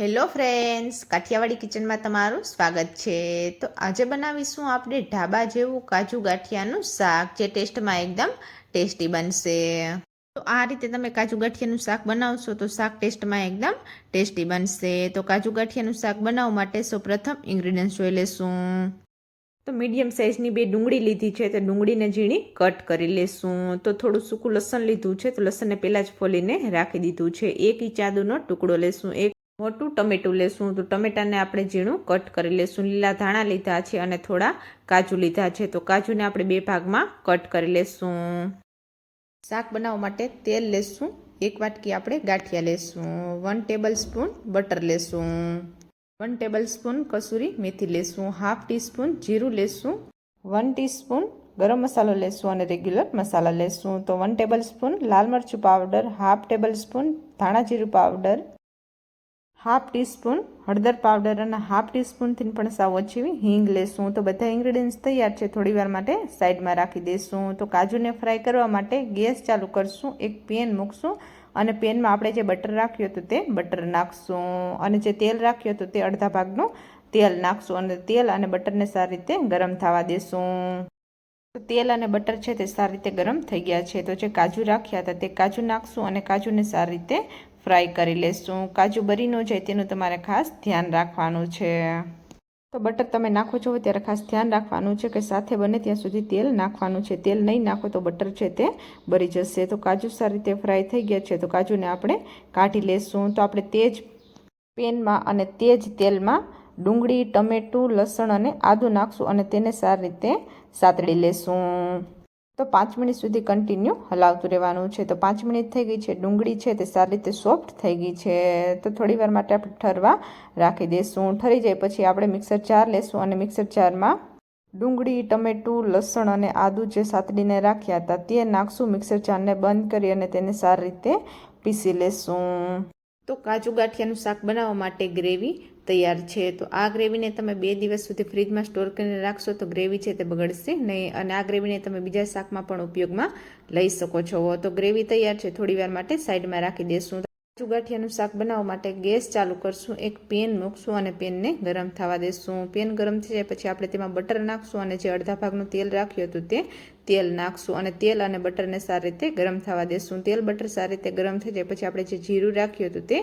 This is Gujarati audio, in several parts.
હેલો ફ્રેન્ડ્સ કાઠિયાવાડી કિચનમાં તમારું સ્વાગત છે. તો આજે બનાવીશું આપણે ઢાબા જેવું કાજુ ગાંઠિયાનું શાક, જે ટેસ્ટમાં એકદમ ટેસ્ટી બનશે. તો આ રીતે તમે કાજુ ગાંઠિયાનું શાક બનાવશો તો શાક ટેસ્ટમાં એકદમ ટેસ્ટી બનશે. તો કાજુ ગાંઠિયાનું શાક બનાવવા માટે સૌપ્રથમ ઇન્ગ્રીડિયન્ટ્સ જોઈ લેશું. તો મીડિયમ સાઇઝની બે ડુંગળી લીધી છે, તો ડુંગળીને ઝીણી કટ કરી લેશું. તો થોડું સૂકું લસણ લીધું છે, તો લસણને પહેલાં જ ફોલીને રાખી દીધું છે. એક ઇંચ આદુનો ટુકડો લેશું. એક મોટું ટમેટું લેશું. તો ટમેટાને આપણે ઝીણું કટ કરી લેશું. લીલા ધાણા લીધા છે અને થોડા કાજુ લીધા છે. તો કાજુને આપણે બે ભાગમાં કટ કરી લેશું. શાક બનાવવા માટે તેલ લેશું. એક વાટકી આપણે ગાંઠિયા લેશું. વન ટેબલ સ્પૂન બટર લેશું. વન ટેબલ સ્પૂન કસૂરી મેથી લેશું. હાફ ટીસ્પૂન જીરું લેશું. વન ટીસ્પૂન ગરમ મસાલો લેશું અને રેગ્યુલર મસાલા લેશું. તો વન ટેબલ સ્પૂન લાલ મરચું પાવડર. હાફ ટેબલ સ્પૂન ધાણા જીરું પાવડર. હાફ ટીસ્પૂન હળદર પાવડર અને હાફ ટીસ્પૂનથી પણ સાવ ઓછી હિંગ લેશું. તો બધા ઇન્ગ્રીડિયન્ટ્સ તૈયાર છે. થોડીવાર માટે સાઈડમાં રાખી દઈશું તો કાજુને ફ્રાય કરવા માટે ગેસ ચાલુ કરશું. એક પેન મૂકશું અને પેનમાં આપણે જે બટર રાખ્યું હતું તે બટર નાખશું. અને જે તેલ રાખ્યું હતું તે અડધા ભાગનું તેલ નાખશું અને તેલ અને બટરને સારી રીતે ગરમ થવા દેશું. તો તેલ અને બટર છે તે સારી રીતે ગરમ થઈ ગયા છે. તો જે કાજુ રાખ્યા હતા તે કાજુ નાખશું અને કાજુને સારી રીતે ફ્રાય કરી લેશું. કાજુ બરી ન જાય તેનું તમારે ખાસ ધ્યાન રાખવાનું છે. તો બટર તમે નાખો છો ત્યારે ખાસ ધ્યાન રાખવાનું છે કે સાથે બને ત્યાં સુધી તેલ નાખવાનું છે. તેલ નહીં નાખો તો બટર છે તે બરી જશે. તો કાજુ સારી રીતે ફ્રાય થઈ ગયા છે, તો કાજુને આપણે કાઢી લેશું. તો આપણે તે જ પેનમાં અને તે જ તેલમાં ડુંગળી, ટમેટું, લસણ અને આદું નાખશું અને તેને સારી રીતે સાતળી લેશું. તો પાંચ મિનિટ સુધી કન્ટિન્યુ હલાવતું રહેવાનું છે. તો પાંચ મિનિટ થઈ ગઈ છે, ડુંગળી છે, તે સારી રીતે સોફ્ટ થઈ ગઈ છે. તો થોડી વાર માટે આપણે ઠરવા રાખી દઈશું. ઠરી જાય પછી આપણે મિક્સર જાર લેશું અને મિક્સર જારમાં ડુંગળી, ટમેટું, લસણ અને આદું જે સાતડીને રાખ્યા હતા તે નાખશું. મિક્સર જારને બંધ કરી અને તેને સારી રીતે પીસી લેશું. તો કાજુ ગાંઠિયાનું શાક બનાવવા માટે ગ્રેવી તૈયાર છે. તો આ ગ્રેવીને તમે બે દિવસ સુધી ફ્રીજમાં સ્ટોર કરીને રાખશો તો ગ્રેવી છે તે બગડશે નહીં અને આ ગ્રેવીને તમે બીજા શાકમાં પણ ઉપયોગમાં લઈ શકો છો. તો ગ્રેવી તૈયાર છે થોડી વાર માટે સાઈડમાં રાખી દેશું. કાજુ ગાંઠિયાનું શાક બનાવવા માટે ગેસ ચાલુ કરશું, એક પેન મૂકશું અને પેનને ગરમ થવા દેશું. પેન ગરમ થઈ જાય પછી આપણે તેમાં બટર નાખશું અને જે અડધા ભાગનું તેલ રાખ્યું હતું તે તેલ નાખશું અને તેલ અને બટરને સારી રીતે ગરમ થવા દેશું. તેલ બટર સારી રીતે ગરમ થઈ જાય પછી આપણે જે જીરું રાખ્યું હતું તે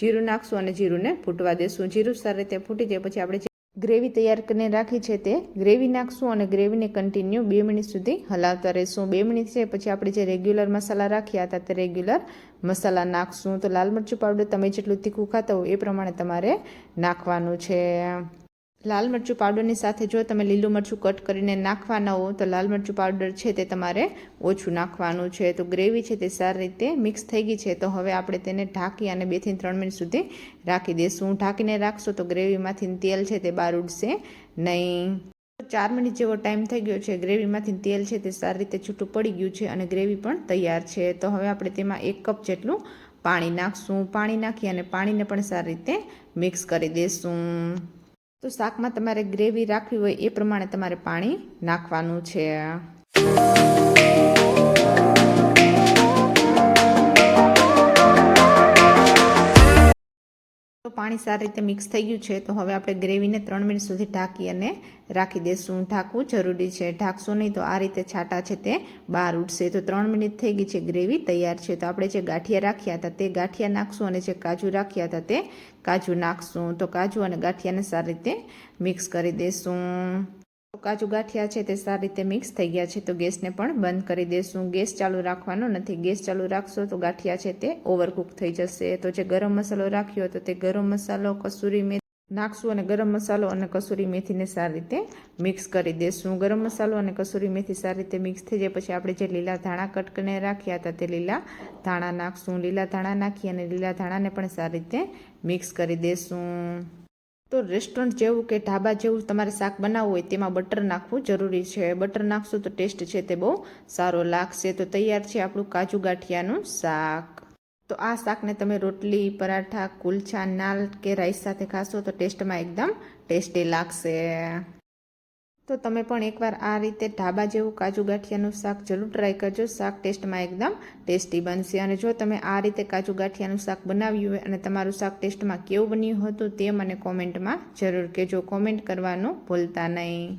જીરું નાખશું અને જીરુંને ફૂટવા દેશું. જીરું સારી રીતે ફૂટી જાય પછી આપણે ગ્રેવી તૈયાર કરીને રાખી છે તે. ગ્રેવી નાખશું અને ગ્રેવીને કન્ટિન્યુ બે મિનિટ સુધી હલાવતા રહીશું. બે મિનિટ છે, પછી આપણે જે રેગ્યુલર મસાલા રાખ્યા હતા તે રેગ્યુલર મસાલા નાખશું. તો લાલ મરચું પાવડર તમે જેટલું તીખું ખાતા હો એ પ્રમાણે તમારે નાખવાનું છે. લાલ મરચું પાવડરની સાથે જો તમે લીલું મરચું કટ કરીને નાખવાના હો, તો લાલ મરચું પાવડર છે તે તમારે ઓછું નાખવાનું છે. તો ગ્રેવી છે તે સારી રીતે મિક્સ થઈ ગઈ છે. તો હવે આપણે તેને ઢાંકી અને બેથી ત્રણ મિનિટ સુધી રાખી દઈશું. ઢાંકીને રાખશો તો ગ્રેવીમાંથી તેલ છે તે બહાર ઉડશે નહીં. ચાર મિનિટ જેવો ટાઈમ થઈ ગયો છે. ગ્રેવીમાંથી તેલ છે તે સારી રીતે છૂટું પડી ગયું છે અને ગ્રેવી પણ તૈયાર છે. તો હવે આપણે તેમાં એક કપ જેટલું પાણી નાખશું. પાણી નાખી અને પાણીને પણ સારી રીતે મિક્સ કરી દઈશું. તો શાકમાં તમારે ગ્રેવી રાખવી હોય એ પ્રમાણે તમારે પાણી નાખવાનું છે. તો પાણી સારી રીતે મિક્સ થઈ ગયું છે, તો હવે આપણે ગ્રેવીને ત્રણ મિનિટ સુધી ઢાંકી અને રાખી દઈશું. ઢાંકવું જરૂરી છે. ઢાંકશો નહીં તો આ રીતે છાટા છે તે બહાર ઉઠશે તો ત્રણ મિનિટ થઈ ગઈ છે ગ્રેવી તૈયાર છે. તો આપણે જે ગાંઠિયા રાખ્યા હતા તે ગાંઠિયા નાખશું અને જે કાજુ રાખ્યા હતા તે કાજુ નાખશું. તો કાજુ અને ગાંઠિયાને સારી રીતે મિક્સ કરી દઈશું. કાજુ ગાંઠિયા છે તે સારી રીતે મિક્સ થઈ ગયા છે તો ગેસને પણ બંધ કરી દઈશું ગેસ ચાલુ રાખવાનો નથી. ગેસ ચાલુ રાખશો તો ગાંઠિયા છે તે ઓવરકુક થઈ જશે. તો જે ગરમ મસાલો રાખ્યો હતો તે ગરમ મસાલો, કસૂરી મેથી નાખશું અને ગરમ મસાલો અને કસૂરી મેથીને સારી રીતે મિક્સ કરી દેશું. ગરમ મસાલો અને કસૂરી મેથી સારી રીતે મિક્સ થઈ જાય પછી આપણે જે લીલા ધાણા કટકને રાખ્યા હતા તે લીલા ધાણા નાખશું. લીલા ધાણા નાખી અને લીલા ધાણાને પણ સારી રીતે મિક્સ કરી દઈશું તો રેસ્ટોરન્ટ જેવું કે ઢાબા જેવું તમારે શાક બનાવવું હોય તેમાં બટર નાખવું જરૂરી છે. બટર નાખશું તો ટેસ્ટ છે તે બહુ સારો લાગશે. તો તૈયાર છે આપણું કાજુ ગાંઠિયાનું શાક. તો આ શાકને તમે રોટલી, પરાઠા, કુલછા, નાલ કે રાઈસ સાથે ખાશો તો ટેસ્ટમાં એકદમ ટેસ્ટી લાગશે. તો તમે પણ એકવાર આ રીતે ઢાબા જેવું કાજુ ગાંઠિયાનું શાક જરૂર ટ્રાય કરજો. શાક ટેસ્ટમાં એકદમ ટેસ્ટી બનશે. અને જો તમે આ રીતે કાજુ ગાંઠિયાનું શાક બનાવ્યું હોય અને તમારું શાક ટેસ્ટમાં કેવું બન્યું હતું તે મને કોમેન્ટમાં જરૂર કહેજો. કોમેન્ટ કરવાનું ભૂલતા નહીં.